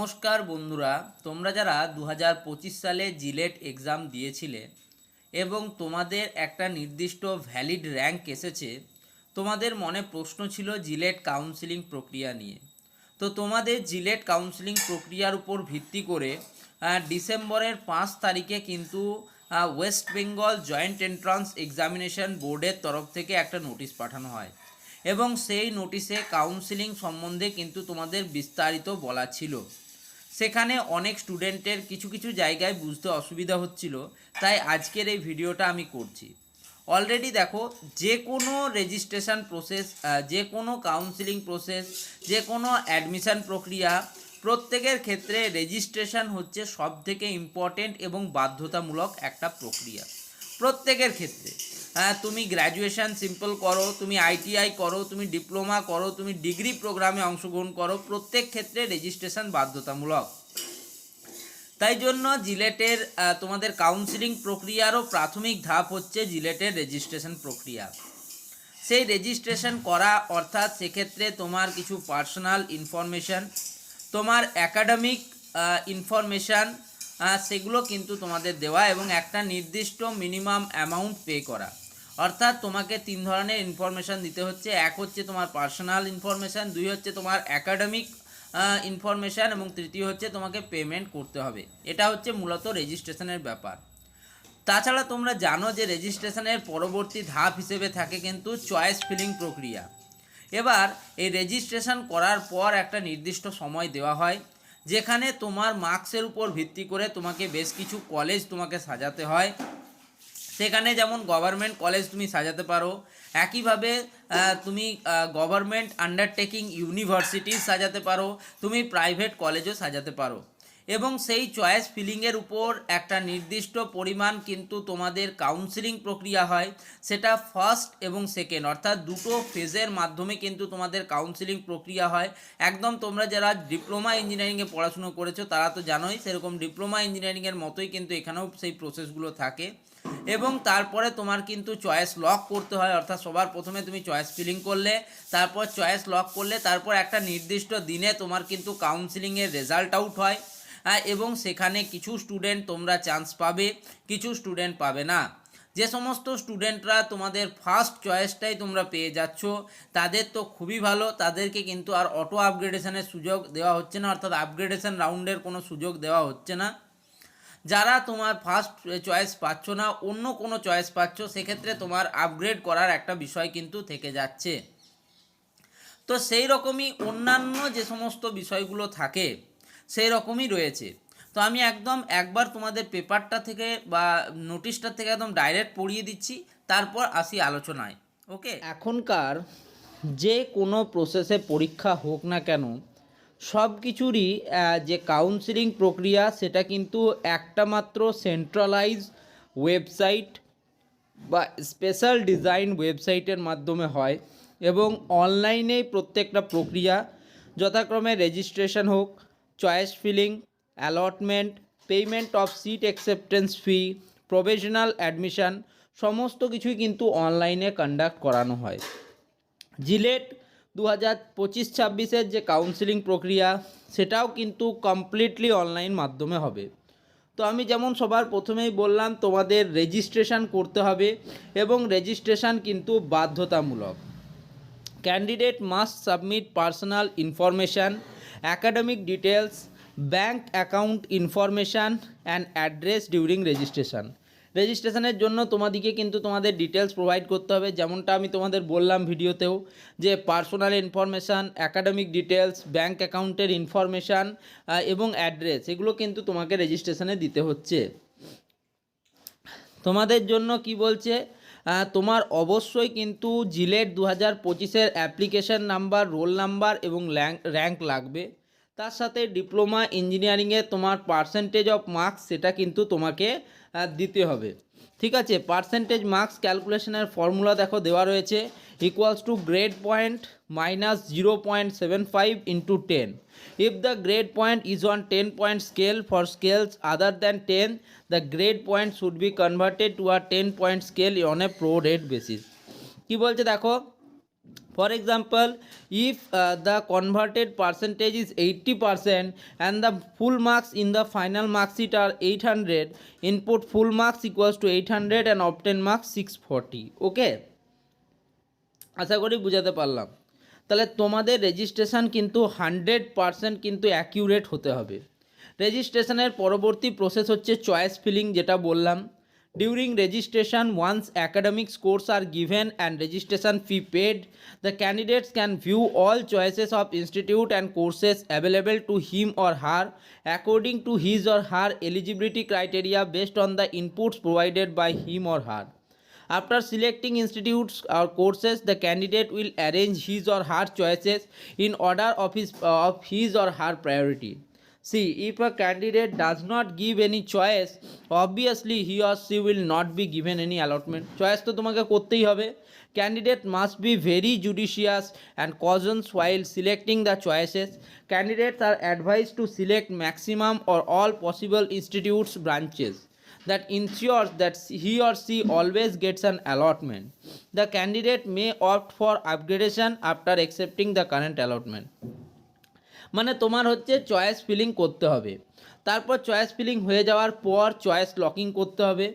নমস্কার বন্ধুরা, তোমরা যারা দু হাজার পঁচিশ সালে জিলেট এক্সাম দিয়েছিলে এবং তোমাদের একটা নির্দিষ্ট ভ্যালিড র্যাঙ্ক এসেছে, তোমাদের মনে প্রশ্ন ছিল জিলেট কাউন্সিলিং প্রক্রিয়া নিয়ে। তো তোমাদের জিলেট কাউন্সিলিং প্রক্রিয়ার উপর ভিত্তি করে ডিসেম্বরের পাঁচ তারিখে কিন্তু West Bengal joint entrance examination বোর্ডের তরফ থেকে একটা নোটিশ পাঠানো হয় এবং সেই নোটিশে কাউন্সিলিং সম্বন্ধে কিন্তু তোমাদের বিস্তারিত বলা ছিল। সেখানে অনেক স্টুডেন্টের কিছু কিছু জায়গায় বুঝতে অসুবিধা হচ্ছিল, তাই আজকের এই ভিডিওটা আমি করছি। অলরেডি দেখো, যে কোনো রেজিস্ট্রেশন প্রসেস যে কোনো কাউন্সিলিং প্রসেস যে কোনো অ্যাডমিশন প্রক্রিয়া, প্রত্যেকের ক্ষেত্রে রেজিস্ট্রেশন হচ্ছে সব থেকে ইম্পর্টেন্ট এবং বাধ্যতামূলক একটা প্রক্রিয়া। প্রত্যেকের ক্ষেত্রে। তুমি গ্র্যাজুয়েশন সিম্পল করো, তুমি আইটিআই করো, তুমি ডিপ্লোমা করো, তুমি ডিগ্রি প্রোগ্রামে অংশগ্রহণ করো, প্রত্যেক ক্ষেত্রে রেজিস্ট্রেশন বাধ্যতামূলক। তাই জন্য জিলেটের তোমাদের কাউন্সিলিং প্রক্রিয়ারও প্রাথমিক ধাপ হচ্ছে জিলেটের রেজিস্ট্রেশন প্রক্রিয়া। সেই রেজিস্ট্রেশন করা অর্থাৎ সেক্ষেত্রে তোমার কিছু পার্সোনাল ইনফরমেশান তোমার একাডেমিক ইনফরমেশান সেগুলো কিন্তু তোমাদের দেওয়া এবং একটা নির্দিষ্ট মিনিমাম অ্যামাউন্ট পে করা। অর্থাৎ তোমাকে তিন ধরনের ইনফরমেশান দিতে হচ্ছে। এক হচ্ছে তোমার পার্সোনাল ইনফরমেশান দুই হচ্ছে তোমার একাডেমিক ইনফরমেশান এবং তৃতীয় হচ্ছে তোমাকে পেমেন্ট করতে হবে। এটা হচ্ছে মূলত রেজিস্ট্রেশনের ব্যাপার। তাছাড়া তোমরা জানো যে রেজিস্ট্রেশনের পরবর্তী ধাপ হিসেবে থাকে কিন্তু চয়েস ফিলিং প্রক্রিয়া। এবার এই রেজিস্ট্রেশন করার পর একটা নির্দিষ্ট সময় দেওয়া হয়, যেখানে তোমার মার্কসের উপর ভিত্তি করে তোমাকে বেশ কিছু কলেজ তোমাকে সাজাতে হয়। সেখানে যেমন গভর্নমেন্ট কলেজ তুমি সাজাতে পারো, একইভাবে তুমি গভর্নমেন্ট আন্ডারটেকিং ইউনিভার্সিটি সাজাতে পারো, তুমি প্রাইভেট কলেজও সাজাতে পারো। এবং সেই চয়েস ফিলিংয়ের উপর একটা নির্দিষ্ট পরিমাণ কিন্তু তোমাদের কাউন্সিলিং প্রক্রিয়া হয়, সেটা ফার্স্ট এবং সেকেন্ড অর্থাৎ দুটো ফেজের মাধ্যমে কিন্তু তোমাদের কাউন্সিলিং প্রক্রিয়া হয়। একদম তোমরা যারা ডিপ্লোমা ইঞ্জিনিয়ারিংয়ে পড়াশুনো করেছ, তারা তো জানোই, সেরকম ডিপ্লোমা ইঞ্জিনিয়ারিংয়ের মতোই কিন্তু এখানেও সেই প্রসেসগুলো থাকে। এবং তারপরে তোমার কিন্তু চয়েস লক করতে হয়, অর্থাৎ সবার প্রথমে তুমি চয়েস ফিলিং করলে, তারপর চয়েস লক করলে, তারপর একটা নির্দিষ্ট দিনে তোমার কিন্তু কাউন্সিলিংয়ের রেজাল্ট আউট হয়। এবং সেখানে কিছু স্টুডেন্ট তোমরা চান্স পাবে, কিছু স্টুডেন্ট পাবে না। যে সমস্ত স্টুডেন্টরা তোমাদের ফার্স্ট চয়েসটাই তোমরা পেয়ে যাচ্ছ, তাদের তো খুবই ভালো, তাদেরকে কিন্তু আর অটো আপগ্রেডেশনের সুযোগ দেওয়া হচ্ছে না, অর্থাৎ আপগ্রেডেশন রাউন্ডের কোনো সুযোগ দেওয়া হচ্ছে না। যারা তোমার ফার্স্ট চয়েস পাচ্ছ না, অন্য কোনো চয়েস পাচ্ছ, সেক্ষেত্রে তোমার আপগ্রেড করার একটা বিষয় কিন্তু থেকে যাচ্ছে। তো সেই রকমই অন্যান্য যে সমস্ত বিষয়গুলো থাকে, সেই রকমই রয়েছে। তো আমি একদম একবার তোমাদের পেপারটা থেকে বা নোটিশটা থেকে একদম ডাইরেক্ট পড়িয়ে দিচ্ছি, তারপর আসি আলোচনায় ওকে এখনকার যে কোনো প্রসেসে পরীক্ষা হোক না কেন সব কিছুরই যে কাউন্সিলিং প্রক্রিয়া, সেটা কিন্তু একটা মাত্র সেন্ট্রালাইজ ওয়েবসাইট বা স্পেশাল ডিজাইন ওয়েবসাইটের মাধ্যমে হয় এবং অনলাইনেই প্রত্যেকটা প্রক্রিয়া, যথাক্রমে রেজিস্ট্রেশন হোক choice filling allotment payment of seat acceptance fee professional admission সমস্ত কিছুই কিন্তু অনলাইনে কন্ডাক্ট করানো হয়। জিলেট দু হাজার পঁচিশ ছাব্বিশের যে কাউন্সিলিং প্রক্রিয়া, সেটাও কিন্তু কমপ্লিটলি অনলাইন মাধ্যমে হবে। তো আমি যেমন সবার প্রথমেই বললাম, তোমাদের রেজিস্ট্রেশন করতে হবে এবং রেজিস্ট্রেশন কিন্তু বাধ্যতামূলক। Candidate must submit personal information academic details bank account information and address during registration রেজিস্ট্রেশনের জন্য তোমাদেরকে কিন্তু তোমাদের ডিটেলস প্রোভাইড করতে হবে। যেমনটা আমি তোমাদের বললাম ভিডিওতেও যে personal information academic details bank অ্যাকাউন্টের ইনফরমেশান এবং অ্যাড্রেস এগুলো কিন্তু তোমাকে রেজিস্ট্রেশনে দিতে হচ্ছে। তোমাদের জন্য কি বলছে? তোমার অবশ্যই কিন্তু জিলেট দু হাজার পঁচিশের অ্যাপ্লিকেশন নাম্বার রোল নাম্বার এবং র্যাঙ্ক লাগবে। তার সাথে ডিপ্লোমা ইঞ্জিনিয়ারিংয়ে তোমার পার্সেন্টেজ অফ মার্কস সেটা কিন্তু তোমাকে দিতে হবে। ঠিক আছে? পার্সেন্টেজ মার্কস ক্যালকুলেশনের ফর্মুলা দেখো দেওয়া রয়েছে। Equals to grade point minus zero point seven five into ten if the grade point is on 10 point scale for scales other than 10 the grade point should be converted to a 10 point scale on a pro rate basis কি বলছে দেখো? For example, if uh, the converted percentage is 80% and the full marks in the final mark sheet are 800, input full marks equals to 800 and obtain marks 640. Okay? আশা করি বুঝাতে পারলাম তাহলে তোমাদের registration কিন্তু hundred percent কিন্তু অ্যাকিউরেট হতে হবে রেজিস্ট্রেশনের পরবর্তী প্রসেস হচ্ছে চয়েস ফিলিং যেটা বললাম during registration once academic scores are given and registration fee paid the candidates can view all choices of institute and courses available to him or her according to his or her eligibility criteria based on the inputs provided by him or her After selecting institutes or courses, the candidate will arrange his or her choices in order of his, of his or her priority. See, if a candidate does not give any choice, obviously he or she will not be given any allotment. Choice তো তোমাকে করতেই হবে candidate must be very judicious and cautious while selecting the choices. Candidates are advised to select maximum or all possible institutes branches that ensures that he or she always gets an allotment. The candidate may opt for upgradation after accepting the current allotment. মানে তোমার হচ্ছে choice filling করতে হবে। তারপর choice filling হয়ে যাওয়ার পর choice locking করতে হবে।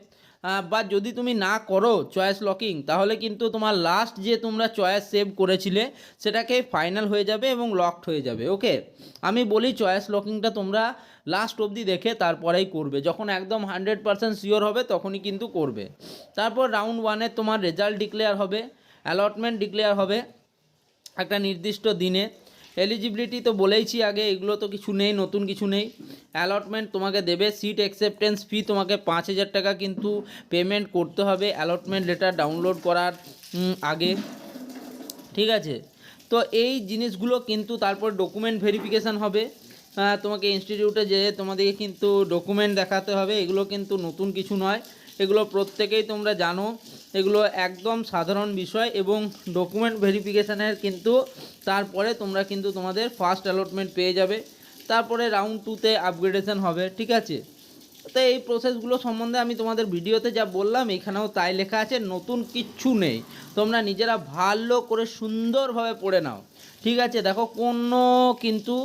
বা যদি তুমি না করো চয়েস লকিং তাহলে কিন্তু তোমার লাস্ট যে তোমরা চয়েস সেভ করেছিলে, সেটাকে ফাইনাল হয়ে যাবে এবং লকড হয়ে যাবে ওকে আমি বলি চয়েস লকিংটা তোমরা লাস্ট অবধি দেখে তারপরেই করবে। যখন একদম হান্ড্রেড পারসেন্ট শিওর হবে, তখনই কিন্তু করবে। তারপর রাউন্ড ওয়ানে তোমার রেজাল্ট ডিক্লেয়ার হবে অ্যালটমেন্ট ডিক্লেয়ার হবে একটা নির্দিষ্ট দিনে। এলিজিবিলিটি তো বলেইছি আগে, এগুলো তো কিছু নেই, নতুন কিছু নেই। অ্যালটমেন্ট তোমাকে দেবে সিট অ্যাকসেপ্টেন্স ফি তোমাকে পাঁচ হাজার টাকা কিন্তু পেমেন্ট করতে হবে। অ্যালটমেন্ট লেটার ডাউনলোড করার আগে। ঠিক আছে? তো এই জিনিসগুলো কিন্তু তারপর ডকুমেন্ট ভেরিফিকেশান হবে। তোমাকে ইনস্টিটিউটে যেয়ে তোমাদেরকে কিন্তু ডকুমেন্ট দেখাতে হবে। এগুলো কিন্তু নতুন কিছু নয়। এগুলো প্রত্যেকেই তোমরা জানো। এগুলো একদম সাধারণ বিষয় এবং ডকুমেন্ট ভেরিফিকেশানের কিন্তু তারপরে তোমরা কিন্তু তোমাদের ফার্স্ট অ্যালটমেন্ট পেয়ে যাবে। তারপরে রাউন্ড টুতে আপগ্রেডেশন হবে, ঠিক আছে? তো এই প্রসেসগুলো সম্বন্ধে আমি তোমাদের ভিডিওতে যা বললাম, এখানেও তাই লেখা আছে, নতুন কিচ্ছু নেই। তোমরা নিজেরা ভালো করে সুন্দরভাবে পড়ে নাও। ঠিক আছে? দেখো, কোনো কিন্তু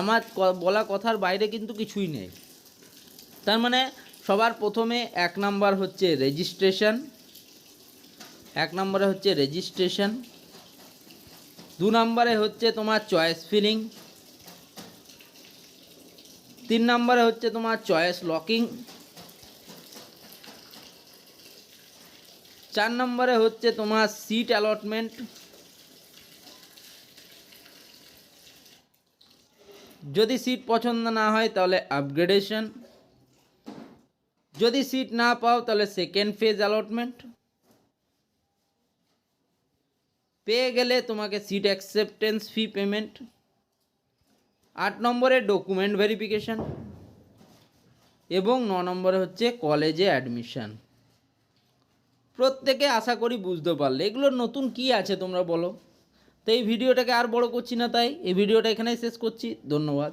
আমার বলা কথার বাইরে কিন্তু কিছুই নেই। তার মানে সবার প্রথমে এক নাম্বার হচ্ছে রেজিস্ট্রেশন। এক নম্বরে হচ্ছে রেজিস্ট্রেশন। দু নম্বরে হচ্ছে তোমার চয়েস ফিলিং। তিন নম্বরে হচ্ছে তোমার চয়েস লকিং। চার নম্বরে হচ্ছে তোমার সিট অ্যালটমেন্ট। যদি সিট পছন্দ না হয় তাহলে আপগ্রেডেশন। যদি সিট না পাও, তাহলে সেকেন্ড ফেজ অ্যালটমেন্ট পেয়ে গেলে তোমাকে সিট অ্যাকসেপ্টেন্স ফি পেমেন্ট আট নম্বরে ডকুমেন্ট ভেরিফিকেশান এবং ন নম্বরে হচ্ছে কলেজে অ্যাডমিশান প্রত্যেকে আশা করি বুঝতে পারলে। এগুলোর নতুন কি আছে তোমরা বলো। তো এই ভিডিওটাকে আর বড় করছি না তাই। এই ভিডিওটা এখানেই শেষ করছি। ধন্যবাদ।